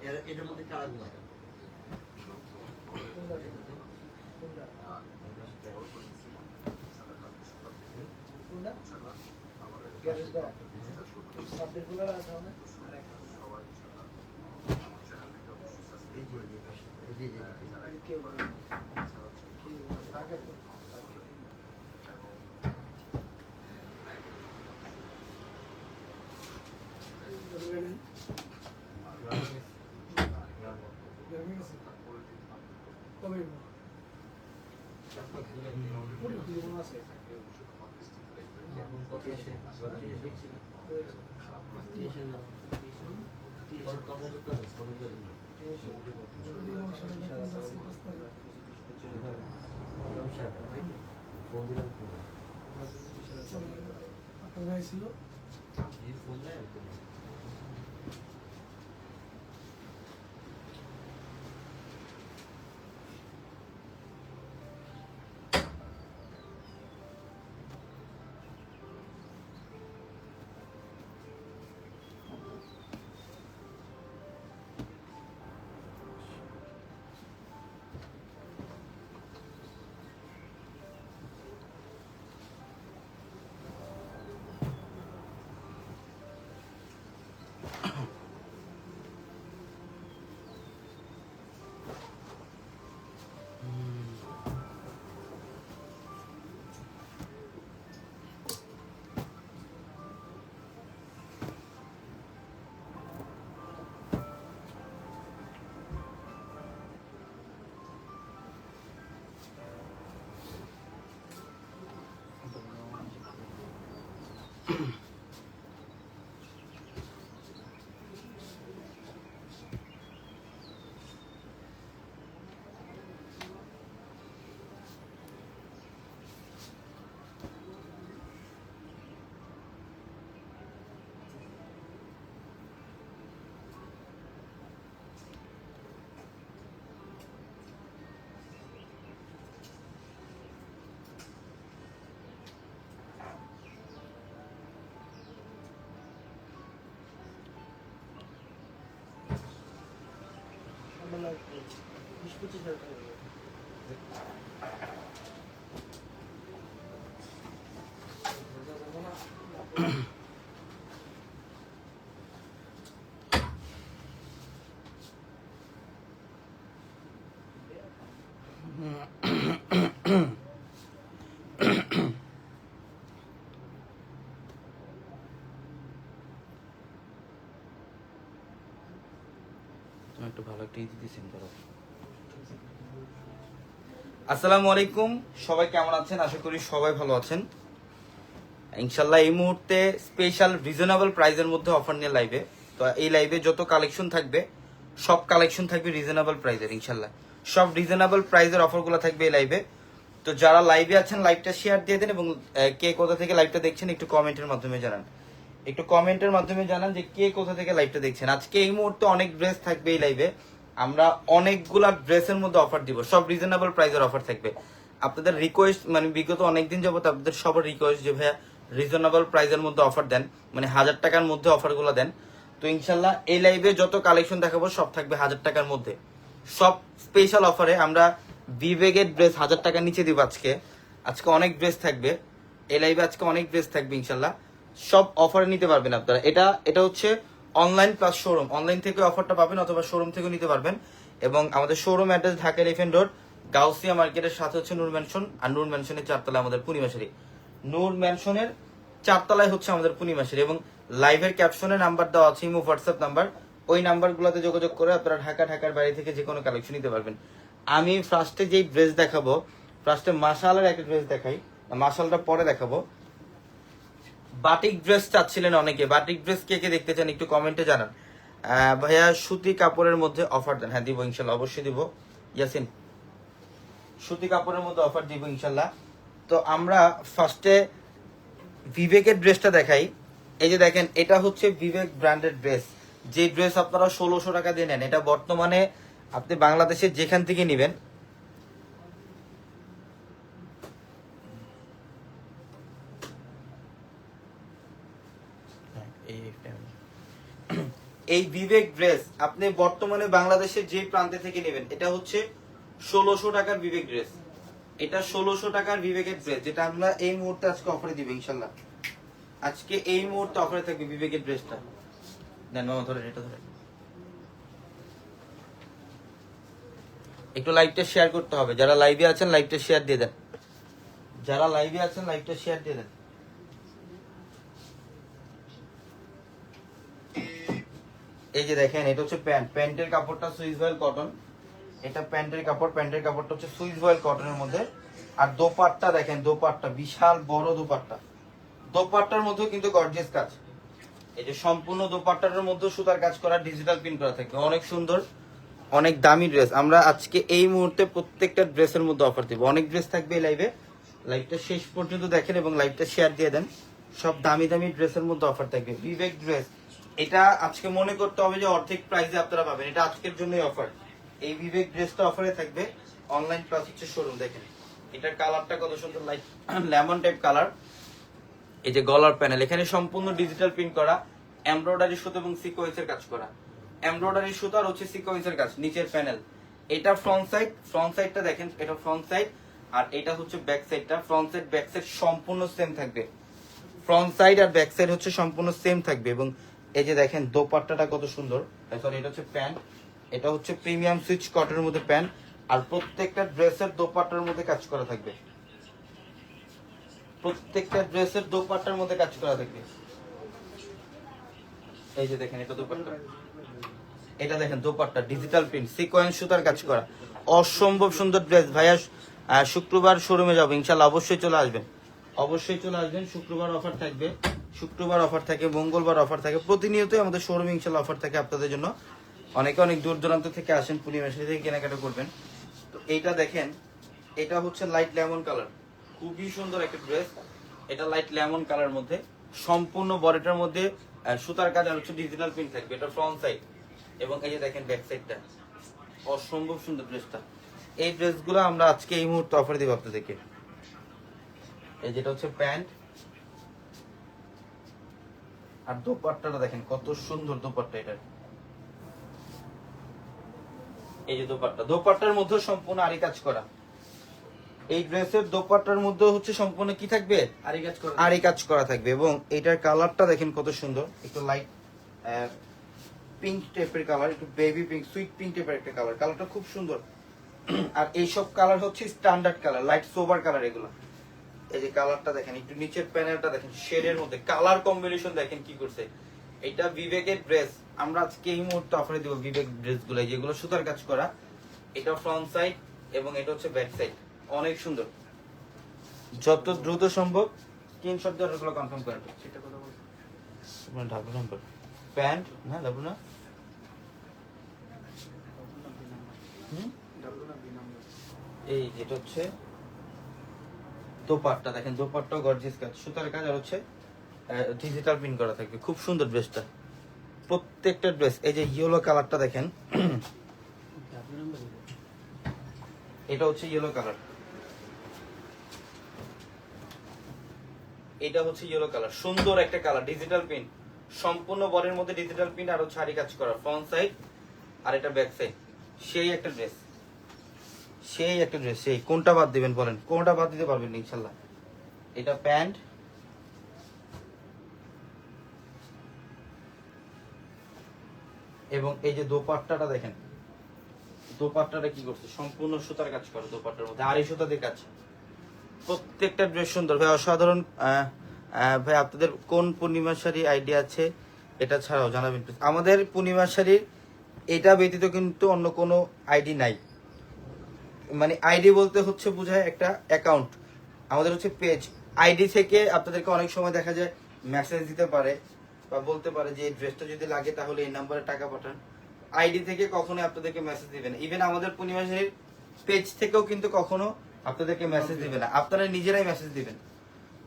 বড় মাল ও নাম্বার একটু বাইরে এসে একটু নতুন সব নম্বর বাইরে আছে আছে আজকে বাটিকের অফার থাকবে না এটার মধ্যে কালারগুলো জি জি তুমি একটু ভালো একটা ইতি দিছেন করো আসসালামু আলাইকুম, সবাই কেমন আছেন? আশা করি সবাই ভালো আছেন। ইনশাল্লাহ এই মুহূর্তে স্পেশাল রিজনেবল প্রাইজের মধ্যে অফার নিয়ে লাইভে তো এই লাইভে যত কালেকশন থাকবে, সব কালেকশন থাকবে রিজনেবল প্রাইজের ইনশাল্লাহ সব রিজনেবল প্রাইজের অফারগুলো থাকবে এই লাইভে তো যারা লাইভে আছেন লাইভটা শেয়ার দিয়ে দেন এবং কে কোথা থেকে লাইভটা দেখছেন, একটু কমেন্টের মাধ্যমে জানান। একটু কমেন্টের মাধ্যমে জানান যে কে কোথা থেকে লাইভটা দেখছেন। আজকে এই মুহূর্তে অনেক ড্রেস থাকবে এই লাইভে আমরা অনেকগুলা ড্রেসের মধ্যে অফার দিব। সব রিজনেবল প্রাইজের অফার থাকবে। আপনাদের রিকোয়েস্ট মানে বিগত অনেকদিন যাবত আপনাদের সবার রিকোয়েস্ট যে ভাইয়া রিজনেবল প্রাইসের মধ্যে অফার দেন মানে হাজার টাকার মধ্যে অফারগুলো দেন। তো ইনশাল্লাহ এই লাইভে যত কালেকশন দেখাবো, সব থাকবে হাজার টাকার মধ্যে। সব স্পেশাল অফারে আমরা বিবেকের ড্রেস হাজার টাকার নিচে দিব আজকে। আজকে অনেক ড্রেস থাকবে। এই লাইভে আজকে অনেক ড্রেস থাকবে ইনশাল্লাহ। সব অফারে নিতে পারবেন আপনারা। এটা এটা হচ্ছে অনলাইন প্লাস শোরুম অনলাইন থেকে অফারটা পাবেন অথবা শোরুম থেকেও নিতে পারবেন। এবং আমাদের showroom address Dhaka elephant road Gausia মার্কেটের সাথে হচ্ছে নূর ম্যানশন আর নূর ম্যানশনের চারতলায় আমাদের পূর্ণিমাশারি নূর ম্যানশনের চারতলায় হচ্ছে আমাদের পূর্ণিমাশারি এবং লাইভের ক্যাপশনে নাম্বার দেওয়া আছে, ইমো হোয়াটসঅ্যাপ নাম্বার ওই নাম্বারগুলোতে যোগাযোগ করে আপনারা ঢাকা, ঢাকার বাইরে থেকে যে কোনো কালেকশন নিতে পারবেন। আমি ফার্স্টে যেই ড্রেস দেখাবো ফার্স্টে মাসালের একটা ড্রেস দেখাই মাসালটা পরে দেখাবো। বাটিক ড্রেস চাচ্ছিলেন অনেকে। বাটিক ড্রেস কে কে দেখতে চান একটু কমেন্টে জানান। ভাইয়া সুতি কাপড়ের মধ্যে অফার দেন। হ্যাঁ দিব ইনশাল্লাহ, অবশ্যই দিব। ইয়াসিন, সুতি কাপড়ের মধ্যে অফার দিব ইনশাল্লাহ। তো আমরা ফার্স্টে বিবেকের ড্রেসটা দেখাই। এই যে দেখেন, এটা হচ্ছে বিবেক ব্র্যান্ডেড ড্রেস যে ড্রেস আপনারা ষোলোশো টাকা দিয়ে নেন, এটা বর্তমানে আপনি বাংলাদেশে যেখান থেকে নেবেন এই বিবেক ড্রেস আপনি বর্তমানে বাংলাদেশের যে প্রান্তে থেকে নেবেন, এটা হচ্ছে ষোলোশো টাকার বিবেক ড্রেস। এটা ষোলোশো টাকার বিবেকের ড্রেস, যেটা আমরা এই মুহূর্তে আজকে অফারে দিব ইনশাল্লাহ আজকে এই মুহূর্তে অফারে থাকবে বিবেকের ড্রেসটা। দেন মামা ধরেন, এটা ধরেন। একটু লাইভটা শেয়ার করতে হবে। যারা লাইভে আছেন লাইভটা শেয়ার দিয়ে দেন। যারা লাইভে আছেন লাইভটা শেয়ার দিয়ে দেন। এই যে দেখেন, এটা হচ্ছে প্যান্ট। প্যান্টের কাপড়টা সুইস ভয়েল কটন। এটা প্যান্টের কাপড়, প্যান্টের কাপড়টা হচ্ছে সুইস ভয়েল কটনের মধ্যে। আর দোপাট্টা দেখেন, দোপাট্টা, বিশাল বড় দোপাট্টা। দোপাট্টার মধ্যেও কিন্তু গর্জিয়াস কাজ। এই যে সম্পূর্ণ দোপাট্টাটার মধ্যে সুতার কাজ করা ডিজিটাল প্রিন্ট করা থাকে। অনেক সুন্দর, অনেক দামি ড্রেস আমরা আজকে এই মুহূর্তে প্রত্যেকটা ড্রেসের মধ্যে অফার দিব। অনেক ড্রেস থাকবে এই লাইভে লাইভটা শেষ পর্যন্ত দেখেন এবং লাইভটা শেয়ার দিয়ে দেন। সব দামি দামি ড্রেসের মধ্যে অফার থাকবে। বিবেক ড্রেস এটা আজকে মনে করতে হবে যে অর্ধেক প্রাইসে আপনারা পাবেন। এটা আজকের জন্যই অফার এই বিবেক ড্রেসটা অফারে থাকবে। অনলাইন প্লাস হচ্ছে শোরুম দেখেন। এটার কালারটা কত সুন্দর লাইট লেমন টাইপ কালার এই যে গলার প্যানেল এখানে সম্পূর্ণ ডিজিটাল প্রিন্ট করা এমব্রয়ডারি সুতো এবং সিকোয়েন্সের কাজ করা। এমব্রয়ডারি সুতো আর হচ্ছে সিকোয়েন্সের কাজ, নিচের প্যানেল এটা ফ্রন্ট সাইড ফ্রন্ট সাইডটা দেখেন, এটা ফ্রন্ট সাইড আর এটা হচ্ছে ব্যাক সাইডটা ফ্রন্ট সাইড ব্যাক সাইড সম্পূর্ণ সেম থাকবে। ফ্রন্ট সাইড আর ব্যাক সাইড হচ্ছে সম্পূর্ণ সেম থাকবে এবং এই যে দেখেন, দোপাট্টাটা কত সুন্দর। সরি এটা হচ্ছে প্যান্ট। এটা হচ্ছে প্রিমিয়াম সুইচ কটনের মধ্যে প্যান্ট। আর প্রত্যেকটা ড্রেসের দোপাট্টার মধ্যে কাজ করা থাকবে। প্রত্যেকটা ড্রেসের দোপাট্টার মধ্যে কাজ করা থাকবে। এই যে দেখেন, এটা দোপাট্টা। এটা দেখেন, দোপাট্টা ডিজিটাল প্রিন্ট সিকোয়েন্স সুতার কাজ করা। অসম্ভব সুন্দর ড্রেস। ভাইয়া শুক্রবার শোরুমে যাব। ইনশাল্লাহ অবশ্যই চলে আসবেন। অবশ্যই চলে আসবেন। শুক্রবার অফার থাকবে। শুক্রবার অফার থাকে, মঙ্গলবার অফার থাকে, প্রতিনিয়তই আমাদের শোরুমে ইনশাল্লাহ অফার থাকে আপনাদের জন্য। অনেকে অনেক দূর দূরান্ত থেকে আসেন পূর্ণিমাশারি থেকে কেনাকাটা করবেন। তো এইটা দেখেন, এটা হচ্ছে লাইট লেমন কালার খুবই সুন্দর একটা ড্রেস এটা লাইট লেমন কালার মধ্যে। সম্পূর্ণ বডিটার মধ্যে সুতার কাজ আর হচ্ছে ডিজিটাল প্রিন্ট থাকবে। এটা ফ্রন্ট সাইড এবং এই যে দেখেন ব্যাক সাইডটা অসম্ভব সুন্দর ড্রেসটা এই ড্রেসগুলো আমরা আজকে এই মুহূর্তে অফার দিব আপনাদেরকে। এই যেটা হচ্ছে প্যান্ট। আর দোপাট্টাটা দেখেন কত সুন্দর দোপাট্টা এটা। এই যে দোপাট্টা। দোপাট্টার মধ্যে সম্পূর্ণ আরি কাজ করা। এই ড্রেসের দোপাট্টার মধ্যে হচ্ছে সম্পূর্ণ কি থাকবে? আর কাজ করে। আরি কাজ করা থাকবে এবং এটার কালারটা দেখেন কত সুন্দর। একটু লাইট পিঙ্ক টাইপের কালার একটু বেবি পিঙ্ক সুইট পিঙ্ক টাইপের একটা কালার কালারটা খুব সুন্দর। আর এইসব কালার হচ্ছে standard colour light sober colour এগুলো। এই যে কালারটা দেখেন একটু নিচের প্যানেলটা দেখেন শেডের মধ্যে কালার কম্বিনেশন দেখেন কি করছে। এটা বিবেকের ড্রেস আমরা আজকে এই মুহূর্তে অফারে দিব বিবেক ড্রেসগুলো যেগুলো সুতার কাজ করা। এটা ফ্রন্ট সাইড এবং এটা হচ্ছে ব্যাক সাইড অনেক সুন্দর। যত দ্রুত সম্ভব স্ক্রিনশট দিয়ে ওগুলো কনফার্ম করেন সেটা কথা বলছি। ঢাবু নাম্বার প্যান্ট না ঢাবু না? হুম? ডাব্লু না এই যেটা হচ্ছে দোপাট্টা, দেখেন দোপাট্টা গর্জিয়াস কাজ সুতার কাজ আর হচ্ছে ডিজিটাল প্রিন্ট করা থাকবে। খুব সুন্দর ড্রেসটা প্রত্যেকটা ড্রেস এই যে ইয়েলো কালারটা দেখেন, এটা হচ্ছে ইয়েলো কালার এটা হচ্ছে ইয়েলো কালার সুন্দর একটা কালার ডিজিটাল প্রিন্ট সম্পূর্ণ বডির মধ্যে ডিজিটাল প্রিন্ট আর আরি কাজ করা ফ্রন্ট সাইড আর এটা ব্যাক সাইড সেই একটা ড্রেস সেই একটা ড্রেস সেই কোনটা বাদ দিবেন বলেন? কোনটা বাদ দিতে পারবেন ইনশাল্লাহ এটা প্যান্ট। এবং এই যে দোপাট্টাটা দেখেন, দোপাট্টাটা কি করছে? সম্পূর্ণ সুতার কাজ করে দোপাট্টার মধ্যে, আড়াই সুতা দিয়ে কাজ। প্রত্যেকটা ড্রেস সুন্দর। ভাই, অসাধারণ ভাই, আপনাদের কোন পূর্ণিমা শাড়ি আইডিয়া আছে, এটা ছাড়াও জানাবেন আমাদের পূর্ণিমা শাড়ির, এটা ব্যতীত কিন্তু অন্য কোনো আইডি নাই। মানে আইডি বলতে হচ্ছে বোঝায় একটা অ্যাকাউন্ট আমাদের হচ্ছে পেজ আইডি থেকে আপনাদেরকে অনেক সময় দেখা যায় মেসেজ দিতে পারে বা বলতে পারে যে ড্রেসটা যদি লাগে তাহলে এই নাম্বারে টাকা পাঠান। আইডি থেকে কখনোই আপনাদেরকে মেসেজ দিবে না। ইভেন আমাদের পূর্ণিমা পেজ থেকেও কিন্তু কখনো আপনাদেরকে মেসেজ দিবে না। আপনারা নিজেরাই মেসেজ দিবেন।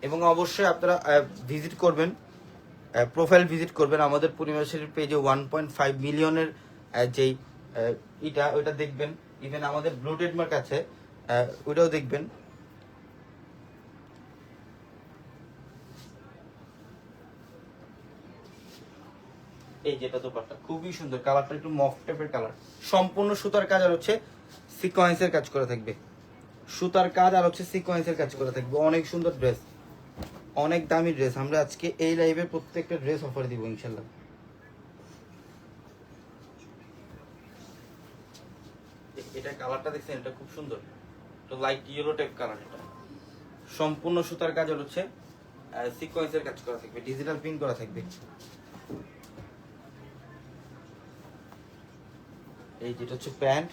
এবং অবশ্যই আপনারা ভিজিট করবেন। প্রোফাইল ভিজিট করবেন। আমাদের পূর্ণিমা শাড়ির পেজে ওয়ান পয়েন্ট ফাইভ মিলিয়নের যেই ইটা, ওইটা দেখবেন। ইভেন আমাদের ব্লু মার্ক আছে ওইটাও দেখবেন। এই যেটা দোপাট্টা, খুবই সুন্দর। কালারটা একটু মফ টাইপের কালার। সম্পূর্ণ সুতার কাজ আর হচ্ছে সিকোয়েন্সের কাজ করা থাকবে। সুতার কাজ আর হচ্ছে সিকোয়েন্সের কাজ করা থাকবে। অনেক সুন্দর ড্রেস অনেক দামি ড্রেস আমরা আজকে এই লাইভে প্রত্যেকটা ড্রেস অফার দিব, ইনশাল্লাহ। এটা কালারটা দেখছেন, এটা খুব সুন্দর। তো লাইট ইয়েলো টাইপ কালার এটা। সম্পূর্ণ সুতার কাজ হচ্ছে সিকোয়েন্সের কাজ করা থাকবে ডিজিটাল প্রিন্ট করা থাকবে। এই যেটা হচ্ছে প্যান্ট।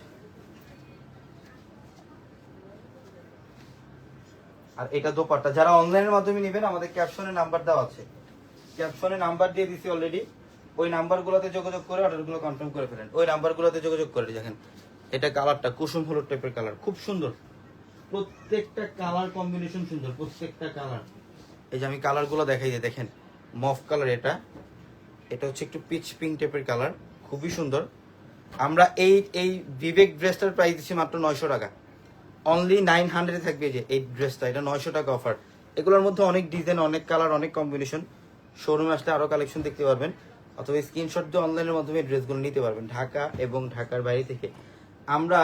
আর এটা দোপাট্টা, যারা অনলাইনের মাধ্যমে নেবেন, আমাদের ক্যাপশনে নাম্বার দেওয়া আছে। ক্যাপশনে নাম্বার দিয়ে দিছি অলরেডি ওই নাম্বারগুলোতে যোগাযোগ করে অর্ডারগুলো কনফার্ম করে ফেলেন। ওই নাম্বারগুলোতে যোগাযোগ করে দেখেন। এটা কালারটা কুসুম হলুদ টাইপের কালার খুব সুন্দর। প্রত্যেকটা কালার কম্বিনেশন সুন্দর প্রত্যেকটা কালার। এই যে আমি কালারগুলো দেখাই দিয়ে দেখেন মফ কালার এটা। এটা হচ্ছে একটু পিচ পিঙ্ক টাইপের কালার খুবই সুন্দর। আমরা এই এই বিবেক ড্রেসটার প্রাইস দিচ্ছি মাত্র নয়শো টাকা। অনলি নাইন হান্ড্রেড থাকবে যে এই ড্রেসটা এটা নয়শো টাকা অফার এগুলোর মধ্যে অনেক ডিজাইন অনেক কালার অনেক কম্বিনেশন শোরুমে আসলে আরও কালেকশন দেখতে পারবেন। অথবা স্ক্রিনশট দিয়ে অনলাইনের মাধ্যমে ড্রেসগুলো নিতে পারবেন। ঢাকা এবং ঢাকার বাইরে থেকে। আমরা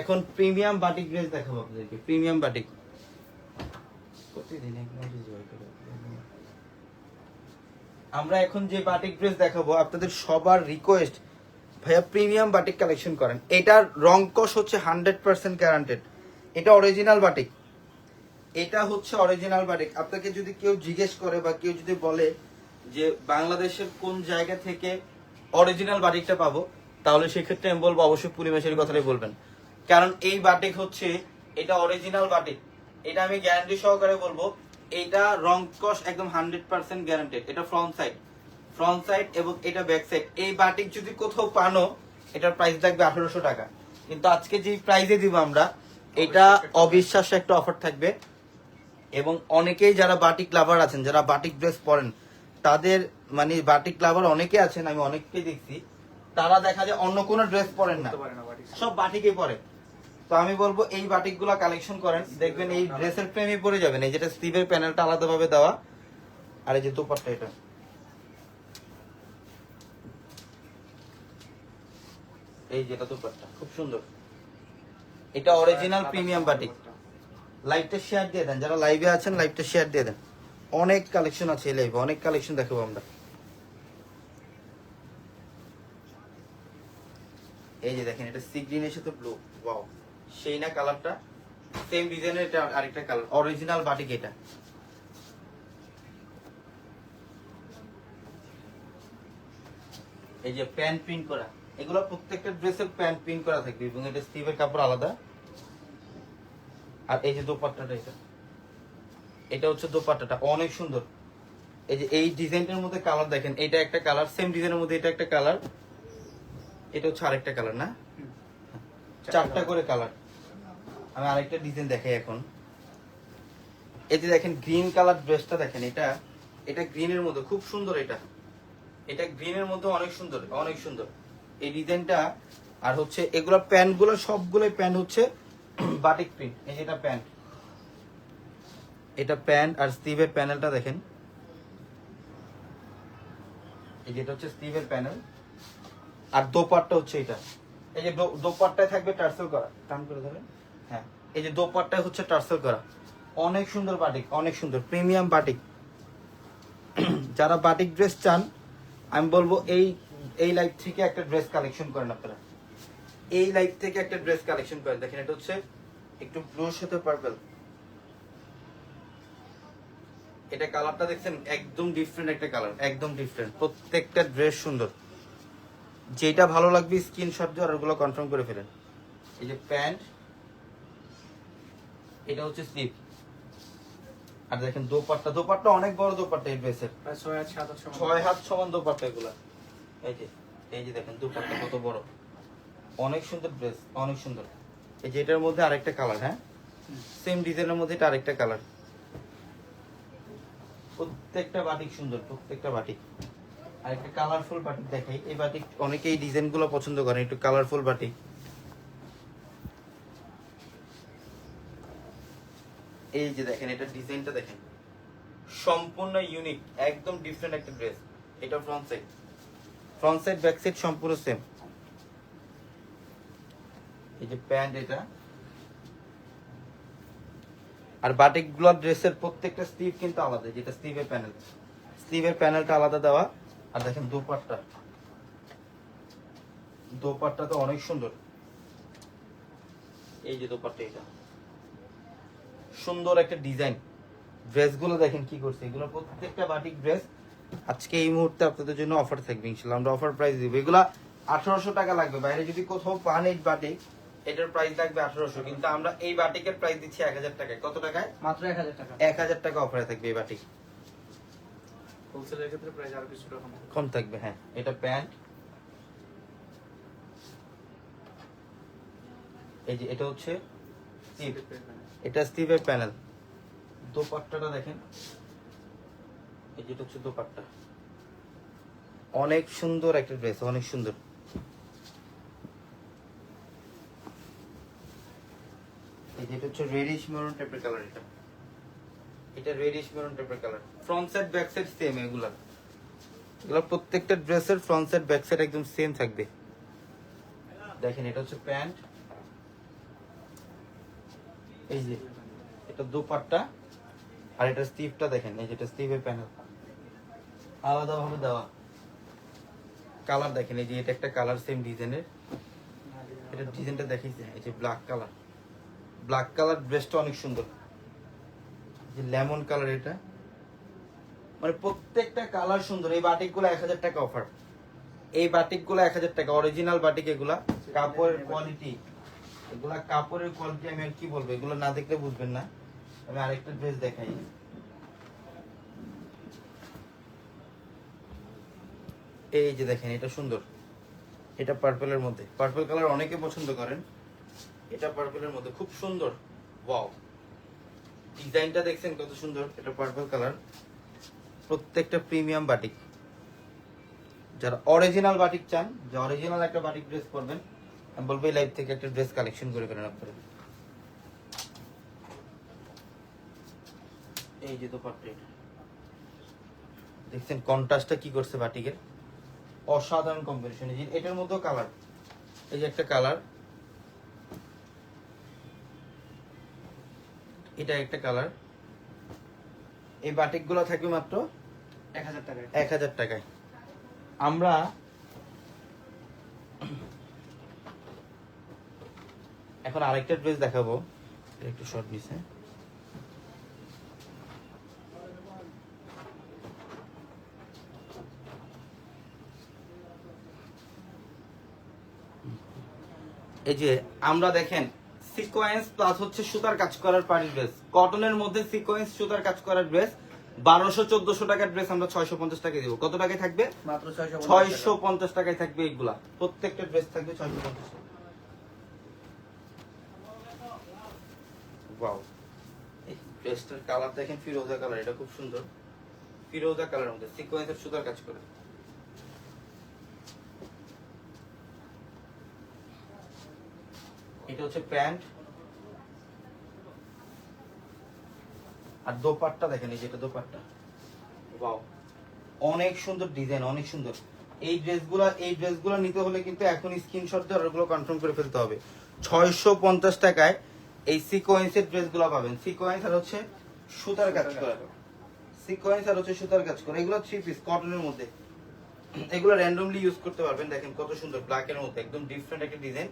এখন প্রিমিয়াম বাটিক ড্রেস দেখাবো আপনাদেরকে, প্রিমিয়াম বাটিক। আমরা এখন যে বাটিক ড্রেস দেখাবো, আপনাদের সবার রিকোয়েস্ট ভাইয়া প্রিমিয়াম বাটিক কালেকশন করেন। এটার রং কস হচ্ছে হান্ড্রেড পার্সেন্ট গ্যারান্টেড এটা অরিজিনাল বাটিক। এটা হচ্ছে অরিজিনাল বাটিক। আপনাকে যদি কেউ জিজ্ঞেস করে বা কেউ যদি বলে যে বাংলাদেশের কোন জায়গা থেকে অরিজিনাল বাটিকটা পাবো তাহলে সেক্ষেত্রে আমি বলব অবশ্যই পূর্ণিমাসের কথাটাই বলবেন। কারণ এই বাটিক হচ্ছে এটা অরিজিনাল বাটিক। এটা আমি গ্যারান্টি সহকারে বলব এটা রং কস একদম হান্ড্রেড পার্সেন্ট গ্যারান্টেড এটা ফ্রন্ট সাইড ফ্রন্ট সাইড এবং এটা ব্যাক সাইড এই বাটিক যদি কোথাও পানো এটার প্রাইস থাকবে আঠারোশো টাকা। কিন্তু আজকে যে প্রাইজে দিব আমরা এটা অবিশ্বাস্য একটা অফার থাকবে। এবং অনেকেই যারা বাটিক লাভার আছেন যারা বাটিক ড্রেস পরেন তাদের মানে বাটিক লাভার অনেকে আছেন আমি অনেককেই দেখছি তারা দেখা যায় অন্য কোনো ড্রেস পরেন না। পারে সব বাটিকে পরে। তো আমি বলব এই বাটিকগুলা কালেকশন করেন দেখবেন এই ড্রেসের প্রেমে পড়ে যাবেন। এই যেটা স্টিভের প্যানেলটা আলাদা ভাবে দেওয়া আর এই যে দোপাট্টা এটা। এই যেটা দোপাট্টা খুব সুন্দর। এটা অরিজিনাল প্রিমিয়াম বাটিক লাইভটা শেয়ার দিয়ে দেন যারা লাইভে আছেন লাইভটা শেয়ার দিয়ে দেন। অনেক কালেকশন আছে এই লাইভে অনেক কালেকশন দেখাবো আমরা। এই যে দেখেন, এটা সি গ্রিনের সাথে ব্লু ওয়াও সেই না কালারটা সেম ডিজাইনের এটা আরেকটা কালার অরিজিনাল বাটিক এটা। এই যে প্যান্ট প্রিন্ট করা, এগুলো প্রত্যেকটা ড্রেসের প্যান্ট প্রিন্ট করা থাকবে এবং এটা স্টিভের কাপড় আলাদা। আর এই যে দোপাট্টাটা এটা এটা হচ্ছে দোপাট্টাটা, অনেক সুন্দর। এই যে এই ডিজাইনটার মধ্যে কালার দেখেন, এটা একটা কালার সেম ডিজাইনের মধ্যে এটা একটা কালার এটা হচ্ছে আরেকটা কালার না? চারটা করে কালার আমি আরেকটা ডিজাইন দেখাই এখন। যে দেখেন গ্রিন কালার ড্রেসটা দেখেন এটা এটা গ্রিনের মধ্যে খুব সুন্দর এটা। এটা গ্রিনের মধ্যে অনেক সুন্দর অনেক সুন্দর। এই ডিজাইনটা আর হচ্ছে এগুলো প্যান্টগুলো সবগুলো প্যান্ট হচ্ছে বাটিক প্রিন্ট এই যেটা প্যান্ট। এটা প্যান্ট আর স্টিভের প্যানেলটা দেখেন। এই যেটা হচ্ছে স্টিভের প্যানেল। আর দোপাট্টা হচ্ছে এটা। এই যে দোপাট্টায় থাকবে টার্সেল করা। টান করে ধরেন। হ্যাঁ এই যে দোপাট্টায় হচ্ছে টার্সেল করা। অনেক সুন্দর বাটিক, অনেক সুন্দর, প্রিমিয়াম বাটিক। যারা বাটিক ড্রেস চান, আমি বলব এই এই লাইফ থেকে একটা ড্রেস কালেকশন করেন আপনারা। এই লাইফ থেকে একটা ড্রেস কালেকশন করেন। দেখেন, এটা হচ্ছে একটু ব্লুর সাথে পার্পল। এটা কালারটা দেখছেন, একদম ডিফারেন্ট একটা কালার, একদম ডিফারেন্ট প্রত্যেকটা ড্রেস সুন্দর। যেটা ভালো লাগবে স্ক্রিনশট দিয়ে অর্ডারগুলো কনফার্ম করে ফেলেন। এই যে প্যান্ট এটা হচ্ছে স্লিপ। আর দেখেন দোপাট্টা দোপাট্টা অনেক বড় দোপাট্টা এই ড্রেসের ছয় হাত সমান। দোপাট্টা এগুলো। এই যে এই যে দেখেন দোপাট্টা কত বড়। অনেক সুন্দর ড্রেস অনেক সুন্দর। এই যে এটার মধ্যে আরেকটা কালার হ্যাঁ? সেম ডিজাইনের মধ্যে এটা আরেকটা কালার প্রত্যেকটা বাটিক সুন্দর প্রত্যেকটা বাটিক আর একটা কালারফুল বাটিক দেখাই। এই বাটিক অনেকে এই ডিজাইনগুলো পছন্দ করেন একটু কালারফুল বাটিক এই যে দেখেন, এটা ডিজাইনটা দেখেন। সম্পূর্ণ ইউনিক একদম ডিফারেন্ট একটা ড্রেস এটা front side front side back side সম্পূর্ণ সেম এই যে প্যান্ট এটা। আর বাটিকগুলো ড্রেসের প্রত্যেকটা স্টিভ কিন্তু আলাদা, যেটা স্টিভের প্যানেল স্টিভের প্যানেলটা আলাদা দেওয়া। আর দেখেন দোপাট্টা। দোপাট্টা তো অনেক সুন্দর। এই যে দোপাট্টা এটা। সুন্দর একটা ডিজাইন। ড্রেসগুলো দেখেন কি করছে। এগুলো প্রত্যেকটা বাটিক ড্রেস আজকে এই মুহূর্তে আপনাদের জন্য অফার থাকবে ইনশাল্লাহ আমরা অফার প্রাইস দিব। এগুলা আঠারোশো টাকা লাগবে। বাইরে যদি কোথাও পান এই বাটিক এটার প্রাইস লাগবে আঠারোশো। কিন্তু আমরা এই বাটিকের প্রাইস দিচ্ছি এক হাজার টাকায়। কত টাকায়? মাত্র এক হাজার টাকা। এক হাজার টাকা অফারে থাকবে এই বাটিক। হোলসেলের ক্ষেত্রে প্রাইস আরও কিছুটা কম কম থাকবে হ্যাঁ। এটা প্যান্ট। এই যে এটা হচ্ছে স্টিভ এটা স্টিভের প্যানেল। দোপাট্টাটা দেখেন। এই যেটা হচ্ছে দোপাট্টা। অনেক সুন্দর একটা ড্রেস অনেক সুন্দর। এই যেটা হচ্ছে রেডিশ মেরুন টাইপের কালার এটা। এটা রেডিশ মেরুন টাইপের colour front side back side same এগুলা। এগুলো প্রত্যেকটা ড্রেসের ফ্রন্ট সাইড ব্যাক সাইড একদম সেম থাকবে। দেখেন, এটা হচ্ছে প্যান্ট। এই যে, এটা দোপাট্টা। আর এটা স্টিভটা দেখেন, এই যেটা স্টিভের প্যানেল। আলাদা ভাবে দেওয়া। কালার দেখেন, এই যে এটা একটা কালার সেম ডিজাইনের। এটা ডিজাইনটা দেখাইছে, এই যে ব্ল্যাক কালার ব্ল্যাক কালার ড্রেসটা অনেক সুন্দর। যে লেমন কালার এটা। মানে প্রত্যেকটা কালার সুন্দর। এই বাটিকগুলো এক হাজার টাকা অফার। এই বাটিকগুলো এক হাজার টাকা। অরিজিনাল বাটিক এগুলা। কাপড়ের কোয়ালিটি এগুলা কাপড়ের কোয়ালিটি আমি আর কি বলব? এগুলো না দেখলে বুঝবেন না। আমি আরেকটা ড্রেস দেখাই। এই যে দেখেন, এটা সুন্দর। এটা পার্পলের মধ্যে। পার্পল কালার অনেকে পছন্দ করেন। এটা পার্পলের মধ্যে। খুব সুন্দর। ওয়াও ডিজাইনটা দেখছেন কত সুন্দর, এটা পার্পল কালার প্রত্যেকটা প্রিমিয়াম বাটিক যারা অরিজিনাল বাটিক চান, যে অরিজিনাল একটা বাটিক ড্রেস পরবেন, আমি বলব এই লাইভ থেকে একটা ড্রেস কালেকশন করে ফেলেন আপনারা। এই যে দোপাট্টা এটা। দেখছেন কন্ট্রাস্টটা কি করছে বাটিকের অসাধারণ কম্বিনেশন এটার মধ্যেও কালার এই যে একটা কালার এটা একটা কালার। এই বাটিকগুলো থাকবে মাত্র এক হাজার টাকায়। এক হাজার টাকায়। আমরা এখন আরেকটা ড্রেস দেখাবো। একটু শর্ট নিছে। এই যে আমরা দেখেন সিকোয়েন্স প্লাস হচ্ছে সুতার কাজ করার পাড়ি ড্রেস কটনের মধ্যে সিকোয়েন্স সুতার কাজ করার ড্রেস বারোশো চোদ্দশো টাকার ড্রেস আমরা ছয়শো পঞ্চাশ টাকায় দিব। কত টাকায় থাকবে? মাত্র ছয়শো পঞ্চাশ টাকায় থাকবে এগুলা প্রত্যেকটা ড্রেস থাকবে ছয়শো পঞ্চাশ ড্রেসটার কালার দেখেন ফিরোজা কালার এটা খুব সুন্দর। ফিরোজা কালার মধ্যে সিকোয়েন্সের সুতার কাজ করে। এটা হচ্ছে প্যান্ট। আর দোপাট্টা দেখেন এই যেটা দোপাট্টা। ওয়াও অনেক সুন্দর ডিজাইন অনেক সুন্দর। এই ড্রেসগুলো এই ড্রেসগুলো নিতে হলে কিন্তু এখন স্ক্রিনশট দিয়ে অর্ডারগুলো কনফার্ম করে ফেলতে হবে। ছয়শো পঞ্চাশ টাকায় এই সিকোয়েন্সের ড্রেসগুলো পাবেন। সিকোয়েন্স আর হচ্ছে সুতার কাজ করা। সিকোয়েন্স আর হচ্ছে সুতার কাজ করা। এগুলো থ্রি পিস কটনের মধ্যে। এগুলো র্যান্ডমলি ইউজ করতে পারবেন। দেখেন কত সুন্দর ব্ল্যাক এর মধ্যে। একদম ডিফারেন্ট একটা ডিজাইন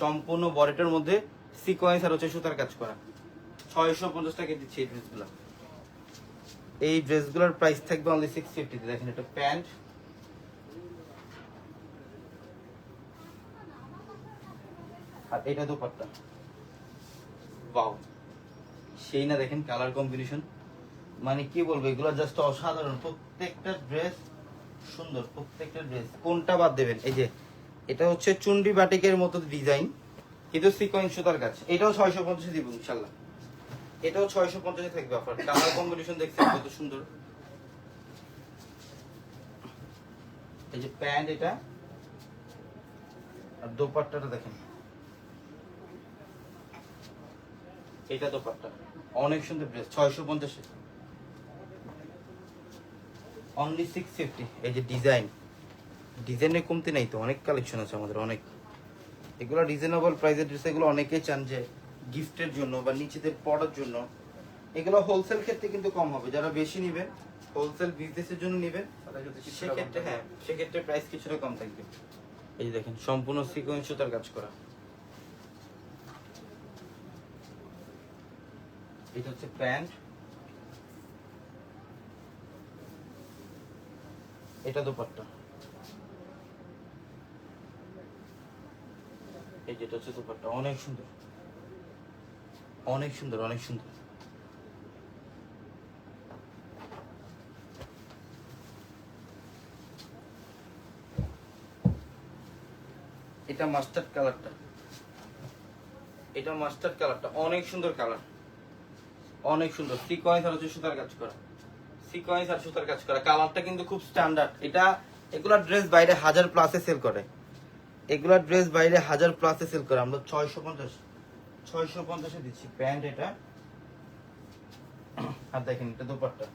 সম্পূর্ণ বডিটার মধ্যে সিকোয়েন্স আর হচ্ছে সুতার কাজ করা। ছয়শো পঞ্চাশ টাকা দিচ্ছি এই ড্রেসগুলো এই ড্রেসগুলোর প্রাইস থাকবে অনলি সিক্স ফিফটিতে দেখেন এটা প্যান্ট। আর এটা দোপাট্টা। বাউ সেই না দেখেন কালার কম্বিনেশন মানে কি বলব, এগুলো জাস্ট অসাধারণ। প্রত্যেকটা ড্রেস সুন্দর, প্রত্যেকটা ড্রেস কোনটা বাদ দেবেন? এই যে এটা হচ্ছে চুন্ডি বাটিকের মতো ডিজাইন কিন্তু সিকোয়েন্স সুতার কাজ এটাও ছয়শো পঞ্চাশে দিব, ইনশাল্লাহ। এটাও ছয়শো পঞ্চাশে থাকবে অফার কালার কম্বিনেশন দেখছেন কত সুন্দর। এই যে প্যান্ট এটা, আর দোপাট্টাটা দেখেন। এটা দোপাট্টা। অনেক সুন্দর ড্রেস ছয়শো পঞ্চাশে। অনলি সিক্স ফিফটি এই যে ডিজাইন ডিজাইনের কমতি নাই তো, অনেক কালেকশন আছে আমাদের, অনেক। এগুলো রিজনেবল প্রাইসের ড্রেস এগুলো অনেকেই চান যে গিফটের জন্য বা নিচেদের পড়ার জন্য। এগুলো হোলসেল ক্ষেত্রে কিন্তু কম হবে, যারা বেশি নেবেন হোলসেল বিজনেসের জন্য নেবেন সেক্ষেত্রে হ্যাঁ সেক্ষেত্রে প্রাইস কিছুটা কম থাকবে। এই যে দেখেন, সম্পূর্ণ সিকোয়েন্স সুতার কাজ করা। এটা হচ্ছে প্যান্ট। এটা দোপাট্টা। এই যেটা হচ্ছে দোপাট্টা অনেক সুন্দর। অনেক সুন্দর অনেক সুন্দর। এটা মাস্টার্ড কালারটা এটা মাস্টার্ড কালারটা অনেক সুন্দর কালার অনেক সুন্দর। সিকোয়েন্স আর হচ্ছে সুতার কাজ করা। সিকোয়েন্স আর সুতার কাজ করা। কালারটা কিন্তু খুব স্ট্যান্ডার্ড এটা এগুলা ড্রেস বাইরে হাজার প্লাসে সেল করে। এগুলা ড্রেস বাইরে হাজার প্লাসে সেল করে। আমরা ছয়শো পঞ্চাশ, ছয়শো পঞ্চাশে দিচ্ছি। প্যান্ট এটা। আর দেখেন এটা দুপাট্টা।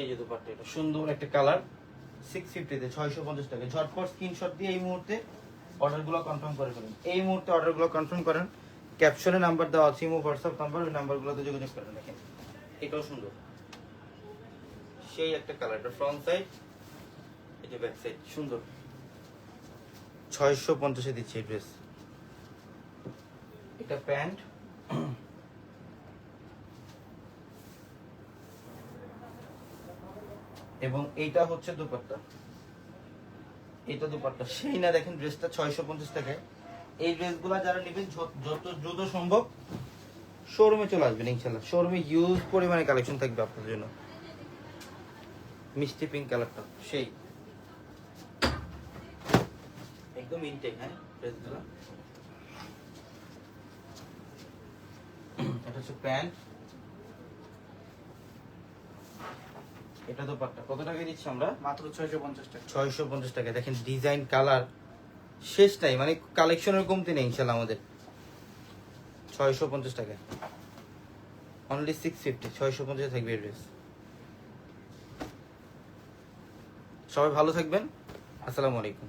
এই যে দুপাট্টা এটা। সুন্দর একটা কালার সিক্স ফিফটিতে ছয়শো পঞ্চাশ টাকা। ঝটপট স্ক্রিনশট দিয়ে এই মুহূর্তে অর্ডারগুলো কনফার্ম করে ফেলুন। এই মুহূর্তে অর্ডারগুলো কনফার্ম করেন। ক্যাপশনে নাম্বার দেওয়া আছে, ইমো হোয়াটসঅ্যাপ নাম্বার ওই নাম্বারগুলোতে যোগাযোগ করেন। দেখেন, এটাও সুন্দর। সেই একটা কালার এটা ফ্রন্ট সাইড এটা ব্যাক সাইড সুন্দর। ছয়শো পঞ্চাশে দিচ্ছি এই ড্রেস এটা প্যান্ট। এবং এইটা হচ্ছে দুপাট্টা। এটা দুপাট্টা। সেই না দেখেন ড্রেসটা ছয়শো পঞ্চাশ টাকায় এই ড্রেসগুলো যারা নেবেন, যত দ্রুত সম্ভব শোরুমে চলে আসবেন ইনশাল্লাহ শোরুমে হিউজ পরিমাণে কালেকশন থাকবে আপনাদের জন্য। মিষ্টি পিঙ্ক কালারটা সেই। একদম ইনটেক হ্যাঁ? ড্রেসগুলো এটা হচ্ছে প্যান্ট। এটা তো পাট্টা কত টাকা দিচ্ছি আমরা? মাত্র ছয়শো পঞ্চাশ টাকা। ছয়শো পঞ্চাশ টাকা। দেখেন ডিজাইন কালার শেষ নাই। মানে কালেকশনের কমতি নেই ইনশাল্লাহ আমাদের। ছয়শো পঞ্চাশ টাকা। অনলি সিক্স ফিফটি ছয়শো পঞ্চাশ থাকবে ড্রেস সবাই ভালো থাকবেন। আসসালামু আলাইকুম।